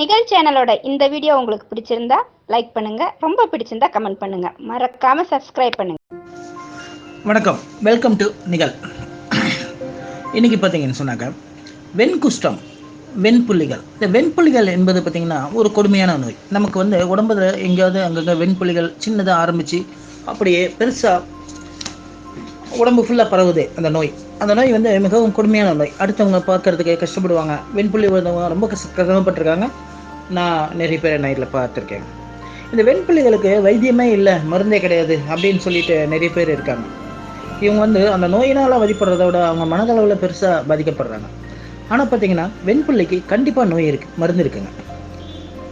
நிகழ் சேனலோட இந்த வீடியோ உங்களுக்கு பிடிச்சிருந்தா லைக் பண்ணுங்க. ரொம்ப பிடிச்சிருந்தா கமெண்ட் பண்ணுங்க. மறக்காம சப்ஸ்கிரைப் பண்ணுங்க. வணக்கம். வெல்கம் டு நிகழ். இன்றைக்கி பார்த்தீங்கன்னு சொன்னாக்க வெண்குஷ்டம் வெண்புள்ளிகள். இந்த வெண்புள்ளிகள் என்பது பார்த்திங்கன்னா ஒரு கொடுமையான நோய். நமக்கு வந்து உடம்புல எங்கேயாவது அங்கங்கே வெண்புள்ளிகள் சின்னதாக ஆரம்பித்து அப்படியே பெருசாக உடம்பு ஃபுல்லாக பரவுது அந்த நோய். அந்த நோய் வந்து மிகவும் கொடுமையான நோய். அடுத்தவங்க பார்க்கறதுக்கு கஷ்டப்படுவாங்க. வெண்புள்ளி வந்தவங்க ரொம்ப கஷ்ட கஷ்டப்பட்டிருக்காங்க நான் நிறைய பேர் நைட்டில் பார்த்துருக்கேன். இந்த வெண்புள்ளிகளுக்கு வைத்தியமே இல்லை மருந்தே கிடையாது அப்படின்னு சொல்லிட்டு நிறைய பேர் இருக்காங்க. இவங்க வந்து அந்த நோயினால் வழிபடுறத விட அவங்க மனதளவில் பெருசாக பாதிக்கப்படுறாங்க. ஆனால் பார்த்தீங்கன்னா வெண்புள்ளிக்கு கண்டிப்பாக நோய் இருக்குது மருந்து இருக்குங்க.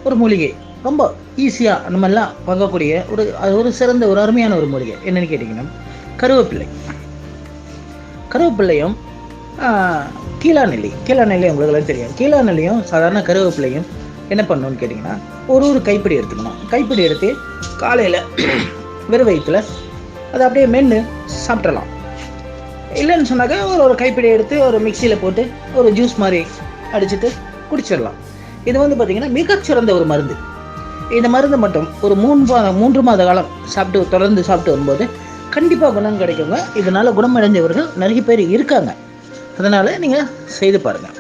ஒரு மூலிகை. ரொம்ப ஈஸியாக நம்ம எல்லாம் பார்க்கக்கூடிய ஒரு அது ஒரு சிறந்த ஒரு அருமையான ஒரு மூலிகை. என்னென்னு கேட்டிங்கன்னா கருவேப்பிள்ளை. கருவேப்பிள்ளையும் கீழாநெல்லி கீழாநெல்லி உங்களுக்கு எல்லாம் தெரியும். கீழாநெல்லியும் சாதாரண கருவேப்பிள்ளையும் என்ன பண்ணணும்னு கேட்டிங்கன்னா ஒரு ஒரு கைப்பிடி எடுத்துக்கணும். கைப்பிடி எடுத்து காலையில் வெறும் வயிற்றில் அதை அப்படியே மென்று சாப்பிட்றலாம் இல்லைன்னு சொன்னாக்கா ஒரு ஒரு கைப்பிடி எடுத்து ஒரு மிக்சியில் போட்டு ஒரு ஜூஸ் மாதிரி அடிச்சுட்டு குடிச்சிடலாம். இது வந்து பார்த்திங்கன்னா மிகச்சிறந்த ஒரு மருந்து. இந்த மருந்து மட்டும் ஒரு மூன்று மா- மூன்று மாத காலம் சாப்பிட்டு தொடர்ந்து சாப்பிட்டு வரும்போது கண்டிப்பாக குணம் கிடைக்குங்க. இதனால் குணமடைஞ்சவர்கள் நிறைய பேர் இருக்காங்க. அதனால் நீங்கள் செய்து பாருங்கள்